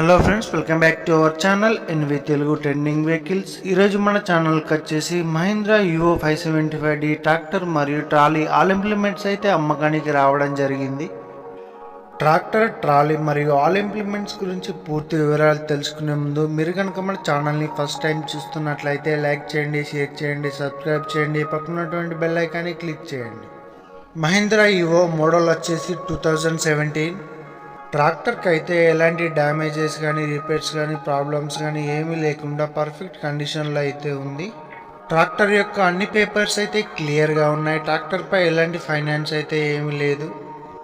Hello friends welcome back to our channel NV Telugu trending vehicles ఈరోజు మన ఛానల్కి వచ్చేసి Mahindra Yuvo five seventy five D tractor మరియు trolley all implements అయితే అమ్మకానికి రావడం జరిగింది. ట్రాక్టర్ ట్రాలీ మరియు ఆల్ ఇంప్లిమెంట్స్ గురించి పూర్తి వివరాలు తెలుసుకునే ముందు మీరు కనుక మన ఛానల్ని ఫస్ట్ టైం చూస్తున్నట్లయితే లైక్ చేయండి షేర్ చేయండి సబ్స్క్రైబ్ చేయండి. పక్కనటువంటి బెల్ ఐకాన్ని క్లిక్ చేయండి. మహీంద్రా యువో మోడల్ వచ్చేసి టూ థౌజండ్ సెవెంటీన్ ట్రాక్టర్కి అయితే ఎలాంటి డ్యామేజెస్ కానీ రిపేర్స్ కానీ ప్రాబ్లమ్స్ కానీ ఏమీ లేకుండా పర్ఫెక్ట్ కండిషన్లో అయితే ఉంది. ట్రాక్టర్ యొక్క అన్ని పేపర్స్ అయితే క్లియర్గా ఉన్నాయి. ట్రాక్టర్పై ఎలాంటి ఫైనాన్స్ అయితే ఏమీ లేదు.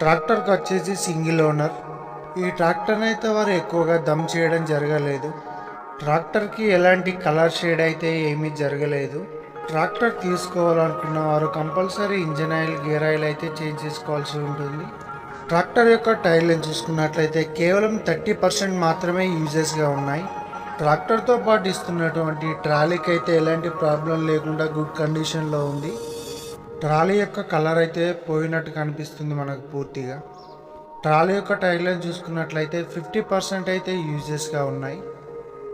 ట్రాక్టర్కి వచ్చేసి సింగిల్ ఓనర్. ఈ ట్రాక్టర్ని అయితే వారు ఎక్కువగా దమ్ చేయడం జరగలేదు. ట్రాక్టర్కి ఎలాంటి కలర్ షేడ్ అయితే ఏమీ జరగలేదు. ట్రాక్టర్ తీసుకోవాలనుకున్న వారు compulsory engine oil gear oil అయితే చేంజ్ చేసుకోవాల్సి ఉంటుంది. ట్రాక్టర్ యొక్క టైర్లను చూసుకున్నట్లయితే కేవలం థర్టీ పర్సెంట్ మాత్రమే యూజెస్గా ఉన్నాయి. ట్రాక్టర్తో పాటు ఇస్తున్నటువంటి ట్రాలీకి అయితే ఎలాంటి ప్రాబ్లం లేకుండా గుడ్ కండిషన్లో ఉంది. ట్రాలీ యొక్క కలర్ అయితే పోయినట్టు కనిపిస్తుంది మనకు పూర్తిగా. ట్రాలీ యొక్క టైర్లను చూసుకున్నట్లయితే ఫిఫ్టీ పర్సెంట్ అయితే యూజెస్గా ఉన్నాయి.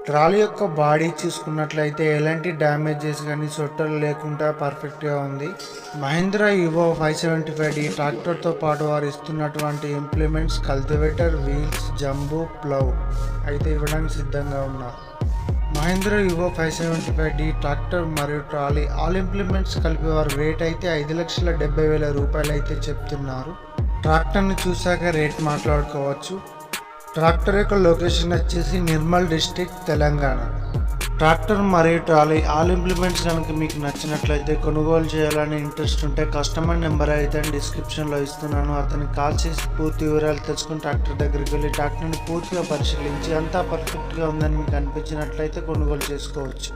ట్రాలీ యొక్క బాడీ చూసుకున్నట్లయితే ఎలాంటి డ్యామేజెస్ కానీ సొట్టలు లేకుండా పర్ఫెక్ట్గా ఉంది. Mahindra Yuvo five seventy five D ట్రాక్టర్తో పాటు వారు ఇస్తున్నటువంటి ఇంప్లిమెంట్స్ కల్టివేటర్ వీల్స్ జంబు ప్లవ్ అయితే ఇవ్వడానికి సిద్ధంగా ఉన్నారు. Mahindra Yuvo five seventy five D tractor మరియు ట్రాలీ ఆల్ ఇంప్లిమెంట్స్ కలిపి వారు రేట్ అయితే ఐదు లక్షల డెబ్బై వేల రూపాయలు అయితే చెప్తున్నారు. ట్రాక్టర్ని చూశాక రేట్ మాట్లాడుకోవచ్చు. ట్రాక్టర్ యొక్క లొకేషన్ వచ్చేసి నిర్మల్ డిస్టిక్ తెలంగాణ. ట్రాక్టర్ మరియు ట్రాలీ ఆల్ ఇంప్లిమెంట్స్ కనుక మీకు నచ్చినట్లయితే కొనుగోలు చేయాలని ఇంట్రెస్ట్ ఉంటే కస్టమర్ నెంబర్ అయితే డిస్క్రిప్షన్లో ఇస్తున్నాను. అతని కాల్ చేసి పూర్తి వివరాలు తెలుసుకుని ట్రాక్టర్ దగ్గరికి వెళ్ళి ట్రాక్టర్ని పూర్తిగా పరిశీలించి అంతా పర్ఫెక్ట్గా ఉందని మీకు అనిపించినట్లయితే కొనుగోలు చేసుకోవచ్చు.